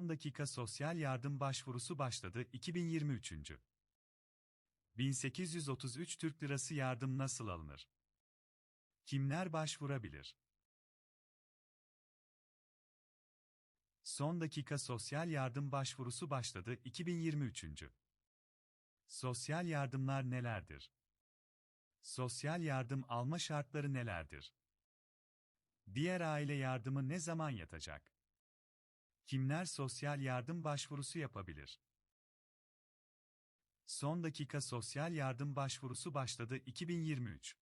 10 dakika sosyal yardım başvurusu başladı 2023. 1833 Türk Lirası yardım nasıl alınır? Kimler başvurabilir? Son dakika sosyal yardım başvurusu başladı 2023. Sosyal yardımlar nelerdir? Sosyal yardım alma şartları nelerdir? Diğer aile yardımı ne zaman yatacak? Kimler sosyal yardım başvurusu yapabilir? Son dakika sosyal yardım başvurusu başladı 2023.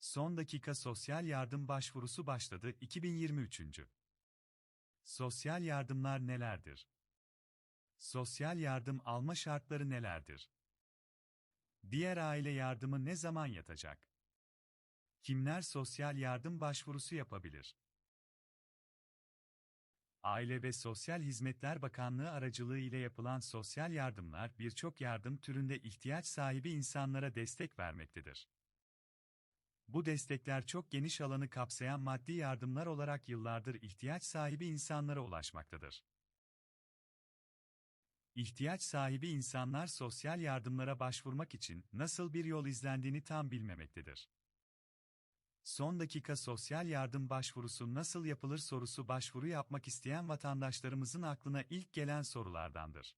Son dakika sosyal yardım başvurusu başladı 2023. Sosyal yardımlar nelerdir? Sosyal yardım alma şartları nelerdir? Diğer aile yardımı ne zaman yatacak? Kimler sosyal yardım başvurusu yapabilir? Aile ve Sosyal Hizmetler Bakanlığı aracılığı ile yapılan sosyal yardımlar birçok yardım türünde ihtiyaç sahibi insanlara destek vermektedir. Bu destekler çok geniş alanı kapsayan maddi yardımlar olarak yıllardır ihtiyaç sahibi insanlara ulaşmaktadır. İhtiyaç sahibi insanlar sosyal yardımlara başvurmak için nasıl bir yol izlendiğini tam bilmemektedir. Son dakika sosyal yardım başvurusu nasıl yapılır sorusu başvuru yapmak isteyen vatandaşlarımızın aklına ilk gelen sorulardandır.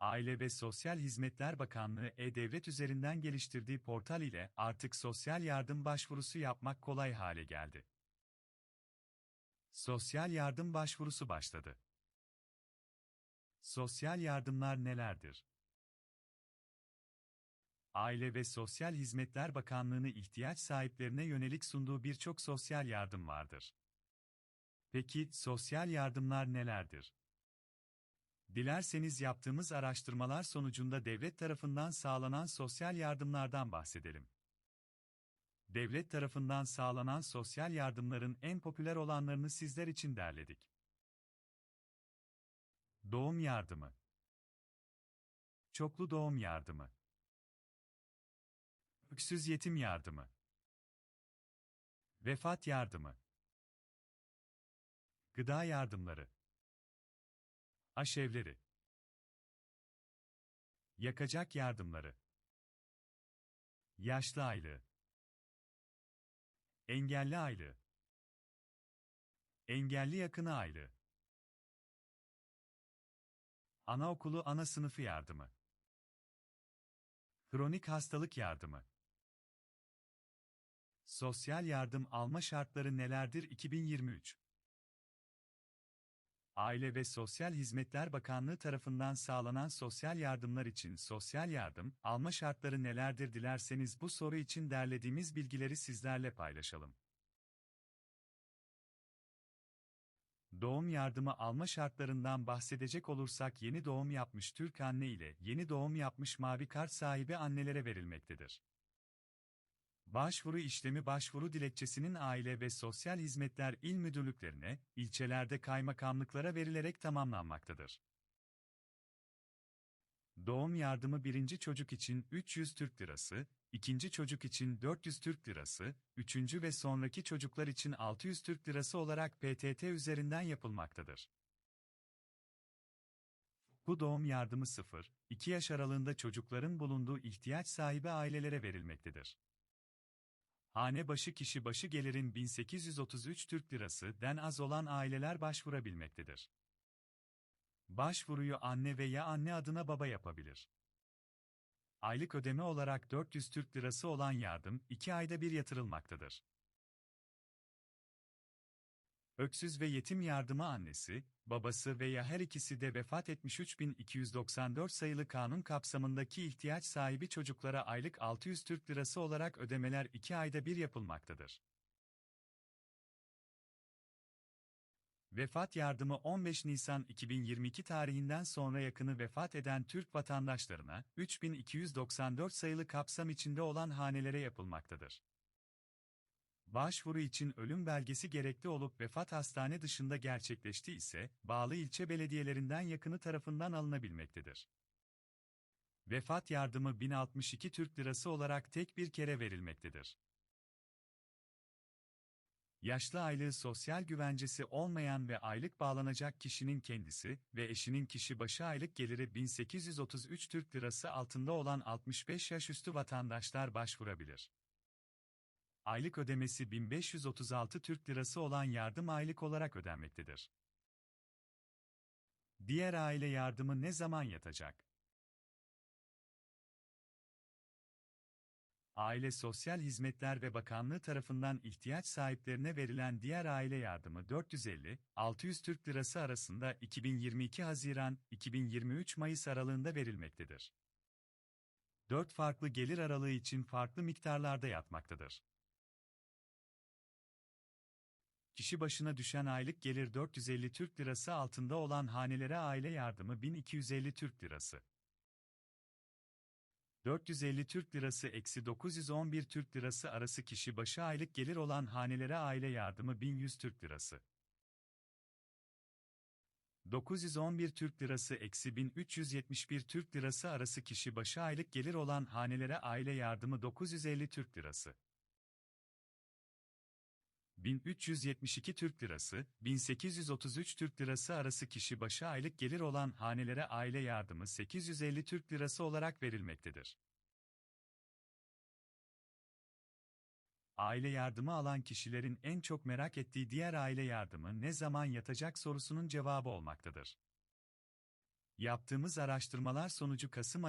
Aile ve Sosyal Hizmetler Bakanlığı E-Devlet üzerinden geliştirdiği portal ile artık sosyal yardım başvurusu yapmak kolay hale geldi. Sosyal yardım başvurusu başladı. Sosyal yardımlar nelerdir? Aile ve Sosyal Hizmetler Bakanlığı'nı ihtiyaç sahiplerine yönelik sunduğu birçok sosyal yardım vardır. Peki sosyal yardımlar nelerdir? Dilerseniz yaptığımız araştırmalar sonucunda devlet tarafından sağlanan sosyal yardımlardan bahsedelim. Devlet tarafından sağlanan sosyal yardımların en popüler olanlarını sizler için derledik. Doğum yardımı Çoklu doğum yardımı Öksüz yetim yardımı. Vefat yardımı. Gıda yardımları. Aşevleri Yakacak yardımları. Yaşlı aylığı. Engelli aylığı. Engelli yakını aylığı. Anaokulu ana sınıfı yardımı. Kronik hastalık yardımı Sosyal yardım alma şartları nelerdir 2023 Aile ve Sosyal Hizmetler Bakanlığı tarafından sağlanan sosyal yardımlar için sosyal yardım alma şartları nelerdir dilerseniz bu soru için derlediğimiz bilgileri sizlerle paylaşalım. Doğum yardımı alma şartlarından bahsedecek olursak yeni doğum yapmış Türk anne ile yeni doğum yapmış mavi kart sahibi annelere verilmektedir. Başvuru işlemi başvuru dilekçesinin Aile ve Sosyal Hizmetler İl Müdürlüklerine, ilçelerde kaymakamlıklara verilerek tamamlanmaktadır. Doğum yardımı birinci çocuk için 300 Türk Lirası, ikinci çocuk için 400 Türk Lirası, üçüncü ve sonraki çocuklar için 600 Türk Lirası olarak PTT üzerinden yapılmaktadır. Bu doğum yardımı 0-2 yaş aralığında çocukların bulunduğu ihtiyaç sahibi ailelere verilmektedir. Hane başı kişi başı gelirin 1833 Türk Lirası den az olan aileler başvurabilmektedir. Başvuruyu anne veya anne adına baba yapabilir. Aylık ödeme olarak 400 Türk Lirası olan yardım 2 ayda bir yatırılmaktadır. Öksüz ve yetim yardımı annesi, babası veya her ikisi de vefat etmiş 3294 sayılı kanun kapsamındaki ihtiyaç sahibi çocuklara aylık 600 Türk Lirası olarak ödemeler 2 ayda bir yapılmaktadır. Vefat yardımı 15 Nisan 2022 tarihinden sonra yakını vefat eden Türk vatandaşlarına 3294 sayılı kapsam içinde olan hanelere yapılmaktadır. Başvuru için ölüm belgesi gerekli olup vefat hastane dışında gerçekleşti ise, bağlı ilçe belediyelerinden yakını tarafından alınabilmektedir. Vefat yardımı 1062 Türk Lirası olarak tek bir kere verilmektedir. Yaşlı aylığı sosyal güvencesi olmayan ve aylık bağlanacak kişinin kendisi ve eşinin kişi başı aylık geliri 1833 Türk Lirası altında olan 65 yaş üstü vatandaşlar başvurabilir. Aylık ödemesi 1536 Türk Lirası olan yardım aylık olarak ödenmektedir. Diğer aile yardımı ne zaman yatacak? Aile Sosyal Hizmetler ve Bakanlığı tarafından ihtiyaç sahiplerine verilen diğer aile yardımı 450-600 Türk Lirası arasında 2022 Haziran 2023 Mayıs aralığında verilmektedir. 4 farklı gelir aralığı için farklı miktarlarda yatmaktadır. Kişi başına düşen aylık gelir 450 Türk Lirası altında olan hanelere aile yardımı 1250 Türk Lirası. 450 Türk Lirası eksi 911 Türk Lirası arası kişi başı aylık gelir olan hanelere aile yardımı 1100 Türk Lirası. 911 Türk Lirası eksi 1371 Türk Lirası arası kişi başı aylık gelir olan hanelere aile yardımı 950 Türk Lirası. 1372 Türk Lirası, 1833 Türk Lirası arası kişi başı aylık gelir olan hanelere aile yardımı 850 Türk Lirası olarak verilmektedir. Aile yardımı alan kişilerin en çok merak ettiği diğer aile yardımı ne zaman yatacak sorusunun cevabı olmaktadır. Yaptığımız araştırmalar sonucu Kasım ayı